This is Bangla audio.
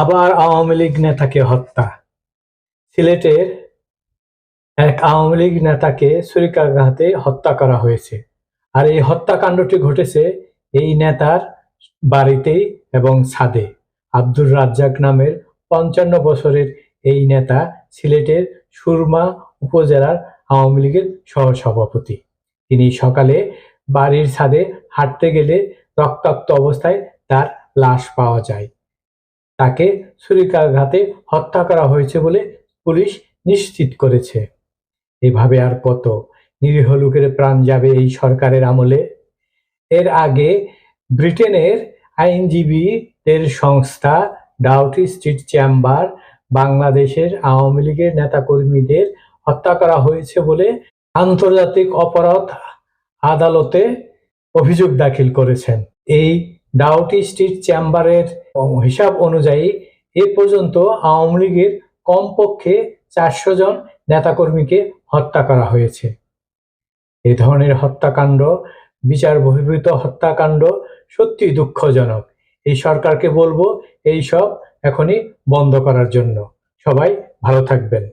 আবার আওয়ামী লীগ নেতাকে হত্যা। সিলেটের এক আওয়ামী লীগ নেতাকে ছুরিকাঘাতে হত্যা করা হয়েছে। আর এই হত্যাকাণ্ডটি ঘটেছে এই নেতার বাড়িতেই এবং ছাদে। আব্দুর রাজ্জাক নামের পঞ্চান্ন বছরের এই নেতা সিলেটের সুরমা উপজেলার আওয়ামী লীগের সহসভাপতি। তিনি সকালে বাড়ির ছাদে হাঁটতে গেলে রক্তাক্ত অবস্থায় তার লাশ পাওয়া যায়। তাকে ছুরিকাঘাতে হত্যা করা হয়েছে বলে পুলিশ নিশ্চিত করেছে। এভাবে আর কত নিরীহ লোকের প্রাণ যাবে এই সরকারের আমলে? এর আগে ব্রিটেনের আইনজীবীদের সংস্থা ডাউটি স্ট্রিট চেম্বার বাংলাদেশের আওয়ামী লীগের নেতাকর্মীদের হত্যা করা হয়েছে বলে আন্তর্জাতিক অপরাধ আদালতে অভিযোগ দাখিল করেছেন। এই ডাউটি স্ট্রিট চেম্বারের হিসাব অনুযায়ী এ পর্যন্ত আওয়ামী লীগের কমপক্ষে চারশো জন নেতাকর্মীকে হত্যা করা হয়েছে। এ ধরনের হত্যাকাণ্ড, বিচার বহির্ভূত হত্যাকাণ্ড সত্যি দুঃখজনক। এই সরকারকে বলব, এই সব এখনই বন্ধ করার জন্য। সবাই ভালো থাকবেন।